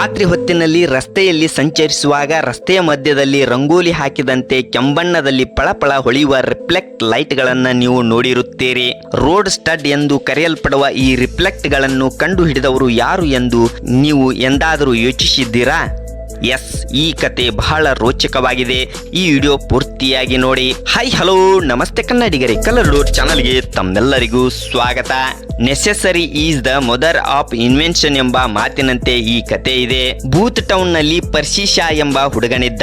ರಾತ್ರಿ ಹೊತ್ತಿನಲ್ಲಿ ರಸ್ತೆಯಲ್ಲಿ ಸಂಚರಿಸುವಾಗ ರಸ್ತೆಯ ಮಧ್ಯದಲ್ಲಿ ರಂಗೋಲಿ ಹಾಕಿದಂತೆ ಕೆಂಬಣ್ಣದಲ್ಲಿ ಪಳಪಳ ಹೊಳೆಯುವ ರಿಫ್ಲೆಕ್ಟ್ ಲೈಟ್ಗಳನ್ನು ನೀವು ನೋಡಿರುತ್ತೀರಿ. ರೋಡ್ ಸ್ಟಡ್ ಎಂದು ಕರೆಯಲ್ಪಡುವ ಈ ರಿಫ್ಲೆಕ್ಟ್ಗಳನ್ನು ಕಂಡುಹಿಡಿದವರು ಯಾರು ಎಂದು ನೀವು ಎಂದಾದರೂ ಯೋಚಿಸಿದ್ದೀರಾ? ಎಸ್, ಈ ಕತೆ ಬಹಳ ರೋಚಕವಾಗಿದೆ. ಈ ವಿಡಿಯೋ ಪೂರ್ತಿಯಾಗಿ ನೋಡಿ. ಹೈ ಹಲೋ, ನಮಸ್ತೆ ಕನ್ನಡಿಗರೇ. ಕಲರ್ ಡೋರ್ ಚಾನಲ್ಗೆ ತಮ್ಮೆಲ್ಲರಿಗೂ ಸ್ವಾಗತ. Necessary is the mother of invention ಎಂಬ ಮಾತಿನಂತೆ ಈ ಕತೆ ಇದೆ. ಬೂತ್ ಟೌನ್ನಲ್ಲಿ ಪರ್ಶಿಶಾ ಎಂಬ ಹುಡುಗನಿದ್ದ.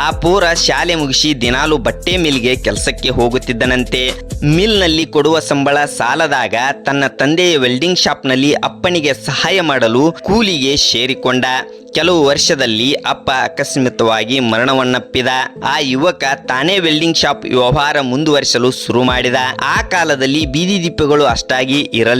ಆ ಪೂರ ಶಾಲೆ ಮುಗಿಸಿ ದಿನಾಲು ಬಟ್ಟೆ ಮಿಲ್ಗೆ ಕೆಲಸಕ್ಕೆ ಹೋಗುತ್ತಿದ್ದನಂತೆ. ಮಿಲ್ನಲ್ಲಿ ಕೊಡುವ ಸಂಬಳ ಸಾಲದಾಗ ತನ್ನ ತಂದೆಯ ವೆಲ್ಡಿಂಗ್ ಶಾಪ್ನಲ್ಲಿ ಅಪ್ಪನಿಗೆ ಸಹಾಯ ಮಾಡಲು ಕೂಲಿಗೆ ಸೇರಿಕೊಂಡ. ಕೆಲವು ವರ್ಷದಲ್ಲಿ ಅಪ್ಪ ಅಕಸ್ಮಿತವಾಗಿ ಮರಣವನ್ನಪ್ಪಿದ. ಆ ಯುವಕ ತಾನೇ ವೆಲ್ಡಿಂಗ್ ಶಾಪ್ ವ್ಯವಹಾರ ಮುಂದುವರಿಸಲು ಶುರು ಮಾಡಿದ. ಆ ಕಾಲದಲ್ಲಿ ಬೀದಿ ದೀಪಗಳು ಅಷ್ಟಾಗಿ ಇರಲಿಲ್ಲ.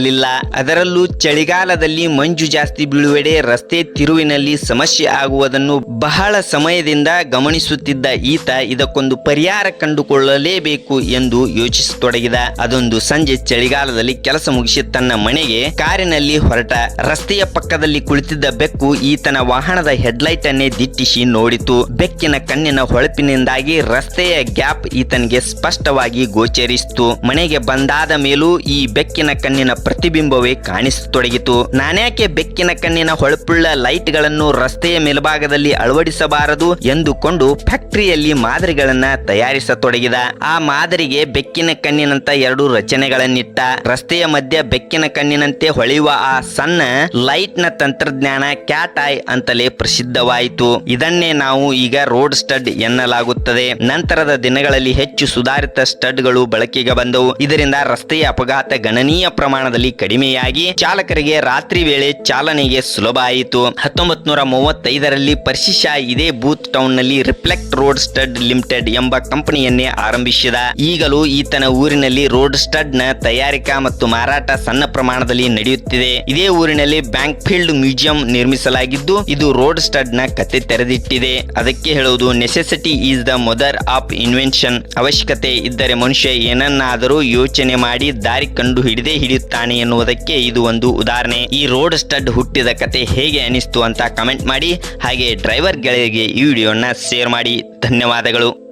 ಅದರಲ್ಲೂ ಚಳಿಗಾಲದಲ್ಲಿ ಮಂಜು ಜಾಸ್ತಿ ಬೀಳುವೆಡೆ ರಸ್ತೆ ತಿರುವಿನಲ್ಲಿ ಸಮಸ್ಯೆ ಆಗುವುದನ್ನು ಬಹಳ ಸಮಯದಿಂದ ಗಮನಿಸುತ್ತಿದ್ದ ಈತ ಇದಕ್ಕೊಂದು ಪರಿಹಾರ ಕಂಡುಕೊಳ್ಳಲೇಬೇಕು ಎಂದು ಯೋಚಿಸತೊಡಗಿದ. ಅದೊಂದು ಸಂಜೆ ಚಳಿಗಾಲದಲ್ಲಿ ಕೆಲಸ ಮುಗಿಸಿ ತನ್ನ ಮನೆಗೆ ಕಾರಿನಲ್ಲಿ ಹೊರಟ. ರಸ್ತೆಯ ಪಕ್ಕದಲ್ಲಿ ಕುಳಿತಿದ್ದ ಬೆಕ್ಕು ಈತನ ವಾಹನದ ಹೆಡ್ಲೈಟ್ ಅನ್ನೇ ದಿಟ್ಟಿಸಿ ನೋಡಿತು. ಬೆಕ್ಕಿನ ಕಣ್ಣಿನ ಹೊಳಪಿನಿಂದಾಗಿ ರಸ್ತೆಯ ಗ್ಯಾಪ್ ಈತನಿಗೆ ಸ್ಪಷ್ಟವಾಗಿ ಗೋಚರಿಸಿತು. ಮನೆಗೆ ಬಂದಾದ ಮೇಲೂ ಈ ಬೆಕ್ಕಿನ ಕಣ್ಣಿನ ಪ್ರತಿಬಿಂಬವೇ ಕಾಣಿಸತೊಡಗಿತು. ನಾನ್ಯಾಕೆ ಬೆಕ್ಕಿನ ಕಣ್ಣಿನ ಹೊಳಪುಳ್ಳ ಲೈಟ್ಗಳನ್ನು ರಸ್ತೆಯ ಮೇಲ್ಭಾಗದಲ್ಲಿ ಅಳವಡಿಸಬಾರದು ಎಂದುಕೊಂಡು ಫ್ಯಾಕ್ಟರಿಯಲ್ಲಿ ಮಾದರಿಗಳನ್ನ ತಯಾರಿಸತೊಡಗಿದ. ಆ ಮಾದರಿಗೆ ಬೆಕ್ಕಿನ ಕಣ್ಣಿನಂತ ಎರಡು ರಚನೆಗಳನ್ನಿಟ್ಟ. ರಸ್ತೆಯ ಮಧ್ಯ ಬೆಕ್ಕಿನ ಕಣ್ಣಿನಂತೆ ಹೊಳೆಯುವ ಆ ಸಣ್ಣ ಲೈಟ್ನ ತಂತ್ರಜ್ಞಾನ ಕ್ಯಾಟ್ ಐ ಅಂತಲೇ ಪ್ರಸಿದ್ಧವಾಯಿತು. ಇದನ್ನೇ ನಾವು ಈಗ ರೋಡ್ ಸ್ಟಡ್ ಎನ್ನಲಾಗುತ್ತದೆ. ನಂತರದ ದಿನಗಳಲ್ಲಿ ಹೆಚ್ಚು ಸುಧಾರಿತ ಸ್ಟಡ್ಗಳು ಬಳಕೆಗೆ ಬಂದವು. ಇದರಿಂದ ರಸ್ತೆಯ ಅಪಘಾತ ಗಣನೀಯ ಪ್ರಮಾಣದಲ್ಲಿ ಕಡಿಮೆಯಾಗಿ ಚಾಲಕರಿಗೆ ರಾತ್ರಿ ವೇಳೆ ಚಾಲನೆಗೆ ಸುಲಭ ಆಯಿತು. ಹತ್ತೊಂಬತ್ ನೂರ ಮೂವತ್ತೈದರಲ್ಲಿ ಪರ್ಶಿಶಾ ಇದೇ ಬೂತ್ ಟೌನ್ನಲ್ಲಿ ರಿಫ್ಲೆಕ್ಟ್ ರೋಡ್ ಸ್ಟಡ್ ಲಿಮಿಟೆಡ್ ಎಂಬ ಕಂಪನಿಯನ್ನೇ ಆರಂಭಿಸಿದ. ಈಗಲೂ ಈತನ ಊರಿನಲ್ಲಿ ರೋಡ್ ಸ್ಟಡ್ನ ತಯಾರಿಕಾ ಮತ್ತು ಮಾರಾಟ ಸಣ್ಣ ಪ್ರಮಾಣದಲ್ಲಿ ನಡೆಯುತ್ತಿದೆ. ಇದೇ ಊರಿನಲ್ಲಿ ಬ್ಯಾಂಕ್ ಫೀಲ್ಡ್ ಮ್ಯೂಸಿಯಂ ನಿರ್ಮಿಸಲಾಗಿದ್ದು, ಇದು ರೋಡ್ ಸ್ಟಡ್ನ ಕತೆ ತೆರೆದಿಟ್ಟಿದೆ. ಅದಕ್ಕೆ ಹೇಳುವುದು, necessity is the mother of invention. ಅವಶ್ಯಕತೆ ಇದ್ದರೆ ಮನುಷ್ಯ ಏನನ್ನಾದರೂ ಯೋಚನೆ ಮಾಡಿ ದಾರಿ ಕಂಡು ಹಿಡಿದೇ ಹಿಡಿಯುತ್ತಾನೆ. ಎನ್ನುವುದಕ್ಕೆ ಇದು ಒಂದು ಉದಾಹರಣೆ. ಈ ರೋಡ್ ಸ್ಟಡ್ ಹುಟ್ಟಿದ ಕತೆ ಹೇಗೆ ಅನಿಸ್ತು ಅಂತ ಕಮೆಂಟ್ ಮಾಡಿ. ಹಾಗೆ ಡ್ರೈವರ್ ಗೆಳೆಯರಿಗೆ ಈ ವಿಡಿಯೋನ ಶೇರ್ ಮಾಡಿ. ಧನ್ಯವಾದಗಳು.